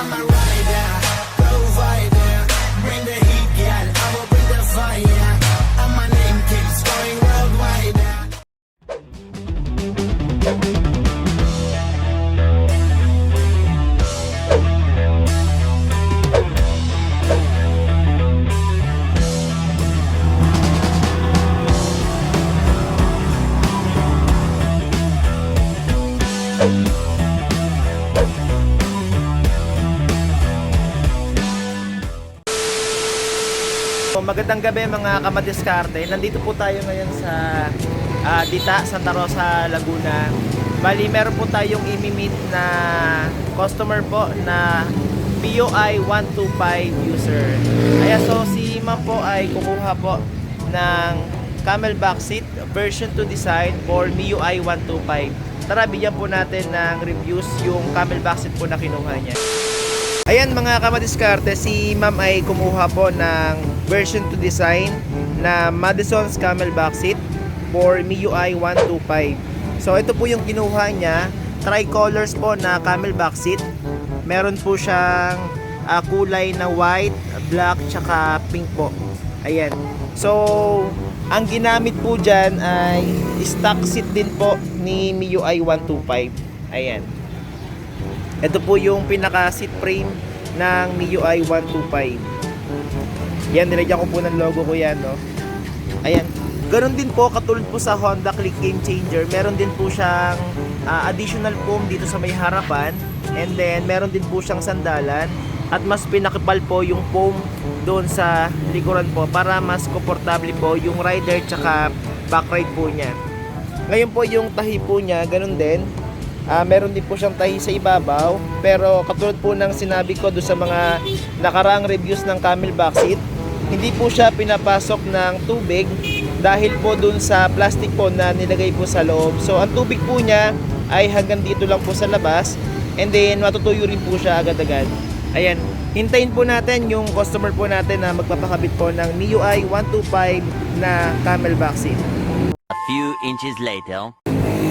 I'm a rider, magandang gabi mga kamadiskarte. Nandito po tayo ngayon sa ah, Dita, Santa Rosa, Laguna. Bali, meron po tayong imi-meet na customer po na POI 125 user. Kaya so si ma'am po ay kumuha po ng Camelback seat version 2 design for MIUI 125. Tara, bigyan po natin ng reviews yung Camelback seat po na kinuha niya. Ayan mga kamadiskarte, si ma'am ay kumuha po ng version 2 design na Madison's Camelback Seat for MIUI 125. So ito po yung kinuha niya, tricolors po na camelback seat. Meron po siyang ah, kulay na white, black, tsaka pink po. Ayan. So, ang ginamit po dyan ay stock seat din po ni MIUI 125. Ayan. Ito po yung pinaka seat frame ng MIUI 125. Yan, nilagyan ko po ng logo ko yan, no? Ayan. Ganon din po, katulad po sa Honda Click Game Changer, meron din po siyang ah, additional foam dito sa may harapan. And then, meron din po siyang sandalan. At mas pinakipal po yung foam doon sa likuran po para mas komportable po yung rider tsaka backride po niya. Ngayon po yung tahi po niya, ganun din. Ah, meron din po siyang tahi sa ibabaw. Pero katulad po ng sinabi ko doon sa mga nakaraang reviews ng Camelback seat, hindi po siya pinapasok ng tubig dahil po doon sa plastic po na nilagay po sa loob. So ang tubig po niya ay hanggang dito lang po sa labas and then matutuyo rin po siya agad-agad. Ayan, hintayin po natin yung customer po natin na magpapakabit po ng MIUI 125 na Camelback seat. A few inches later.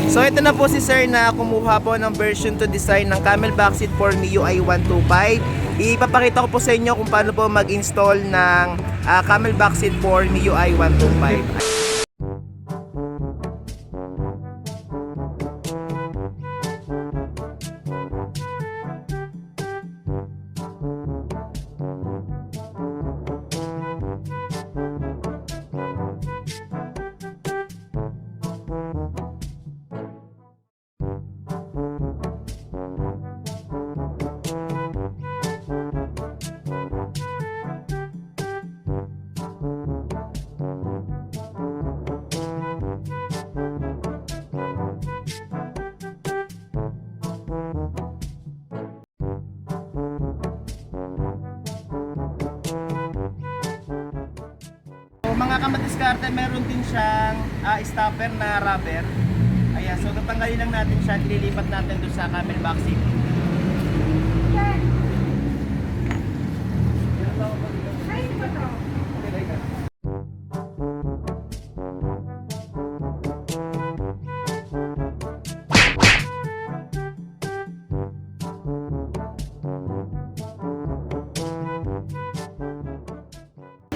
So ito na po si sir na kumuha po ng version 2 design ng Camelback seat for MIUI 125. Ipapakita ko po sa inyo kung paano po mag-install ng ah, Camelback seat for MIUI 125. Mga kamadiskarte, meron din siyang ah, stopper na rubber. Ayan, so tatanggalin lang natin siya, ililipat natin doon sa Camelback seat.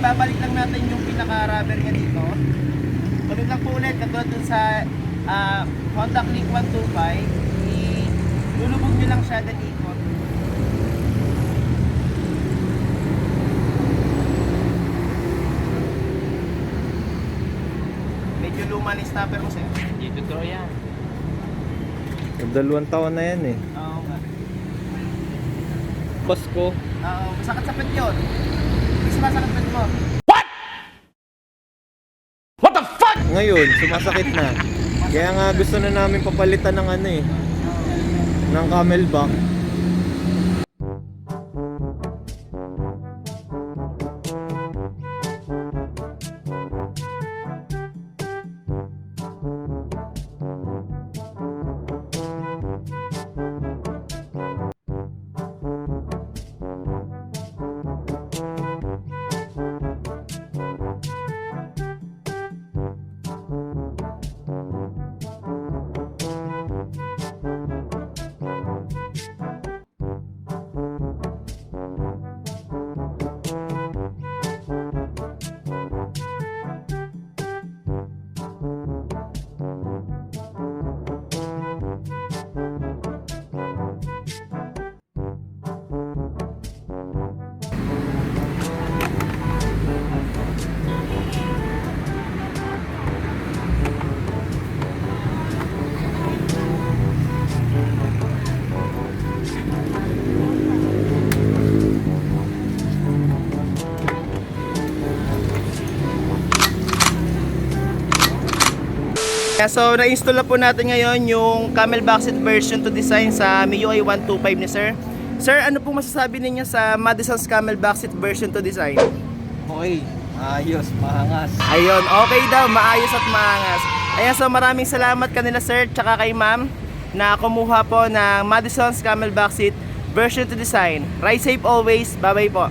Babalik lang natin yung pinaka-rubber niya dito. Tuloy lang po ulit, katulad dun sa ah, Honda Click 125, ilulubog nyo lang siya then ikot. Medyo luma na yung stopper mo sa'yo. Hindi totoo yan. Dalawang taon na yan eh. Oo nga. Pasko. Oo, masakit sa pet yun. Sumasakit mo. Ngayon, sumasakit na. Kaya nga gusto na namin papalitan ng ano eh. Ng camelback. So, na-install na po natin ngayon yung camel backseat version to design sa MIUI 125 ni Sir. Sir, ano po masasabi ninyo sa Madison's camel backseat version to design? Okay, ayos, maangas. Ayun, okay daw, maayos at maangas. Ayan, so maraming salamat kanila sir, tsaka kay ma'am na kumuha po ng Madison's camel backseat version to design. Ride safe always, bye bye po.